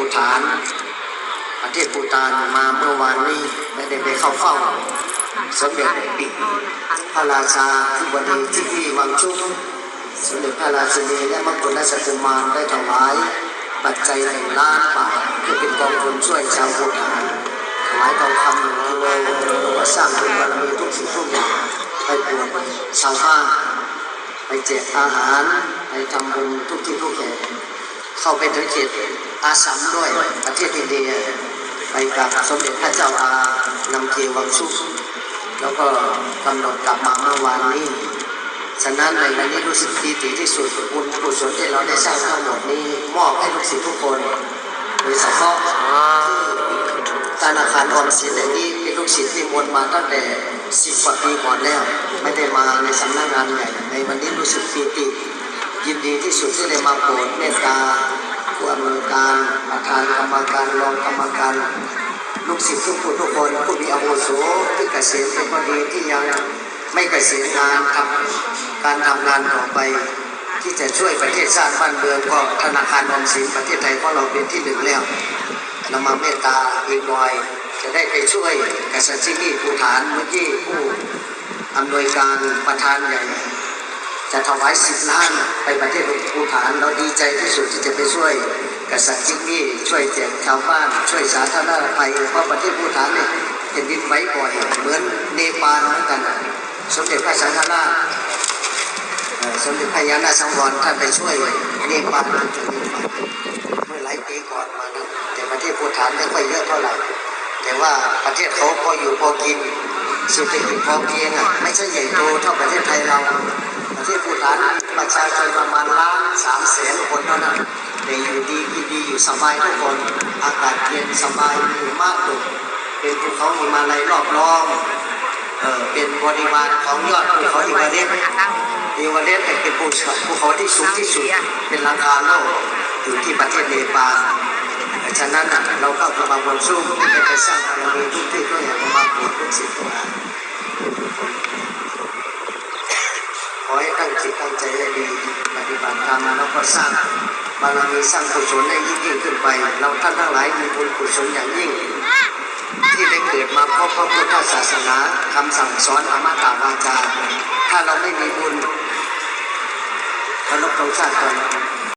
ภูฐาน ประเทศภูตานมาเมื่อวานนี้ไม่ได้ไปเข้าเฝ้า สมเด็จปิดพระราชาที่วันนี้ที่ที่วังชุกสมเด็จพระราชินีและมกุฎราชกุมารได้ถวาย ปัจจัยหนึ่งล้านบาทเพื่อเป็นกองทุนช่วยชาวภูฐานถวายทองคำหนึ่งกิโลวก็สร้างเป็นบารมีทุกสิ่งทุกอย่างไปบวชชาวบ้านไปแจกอาหารไปทำบุญทุกที่ทุกแห่ง เข้าไปถึงเขตอาสัมด้วยประเทศอินเดีย ไปกับสมเด็จพระเจ้าอานำเกวังชุกแล้วก็กำหนดกลับมาเมื่อวานนี้ ฉะนั้นในวันนี้รู้สึกดีที่สุดบุญกุศลที่เราได้สร้างทั้งหมดนี้ มอบให้ลูกศิษย์ทุกคนโดยเฉพาะธนาคารออมสินแห่งนี้เป็นลูกศิษย์ที่มนมาตั้งแต่สิบกว่าปีก่อนแล้ว ไม่ได้มาในสำนักงานใหญ่ในวันนี้รู้สึกปีติ ยินดีที่สุดที่ได้มาโปรดเมตตาผู้อำนวยการประธานกรรมการรองกรรมการลูกศิษย์ทุกคนทุกคนผู้มีอาวุโสที่เกษียณเป็นคนดีที่ยังไม่เกษียณงานทำการทำงานต่อไป ที่จะช่วยประเทศชาติบ้านเมืองก็ธนาคารออมสินประเทศไทยของเราเป็นที่หนึ่งแล้วเรามาเมตตาอีกหน่อย จะได้ไปช่วยกษัตริย์ที่นี่ผู้ฐานเมื่อกี้ผู้อำนวยการประธานใหญ่ จะถวายสิบล้านไปประเทศภูฐานเราดีใจที่สุดที่จะไปช่วยกษัตริย์จิกนี่ช่วยแจกชาวบ้าน ช่วยสาธารณภัยเพราะประเทศภูฐานเนี่ยแผ่นดินไหวบ่อยเหมือนเนปาลเหมือนกันสมเด็จพระสังฆราชสมเด็จพระยาณสังวรท่านไปช่วยเนปาลเมื่อหลายปีก่อนมานะแต่ประเทศภูฐานไม่ค่อยเยอะเท่าไหร่แต่ว่าประเทศเขาพออยู่พอกินเศรษฐกิจพอเพียงอะไม่ใช่ใหญ่โตเท่าประเทศไทยเรา ประเทศภูฐานประชาชนประมาณล้านสามแสนคนเท่านั้นแต่อยู่ดีกินดีอยู่สบายทุกคนอากาศเย็นสบายมีมากเลยเป็นภูเขาหิมาลัยรอบล้อมเออเป็นบริวารของยอดภูเขาหิมาลัยหิมาลัยเป็นภูเขาภูเขาที่สูงที่สุดเป็นราคาโลกอยู่ที่ประเทศเนปาลฉะนั้นเราก็กำลังบนสู้ไม่ไปสร้างบารมีทุกที่ก็อย่างมาปวดทุกสิ่งทุกอย่างขอให้ ตั้งจิตตั้งใจให้ดีปฏิบัติตามมาแล้วก็สร้างบารมีสร้างกุศลให้ยิ่งยิ่งขึ้นไป เราท่านทั้งหลายมีบุญกุศลอย่างยิ่ง ที่ได้เกิดมาเพราะพระพุทธศาสนาคำสั่งสอนอมตะวาจา ถ้าเราไม่มีบุญเระนกตรงชาติก่อน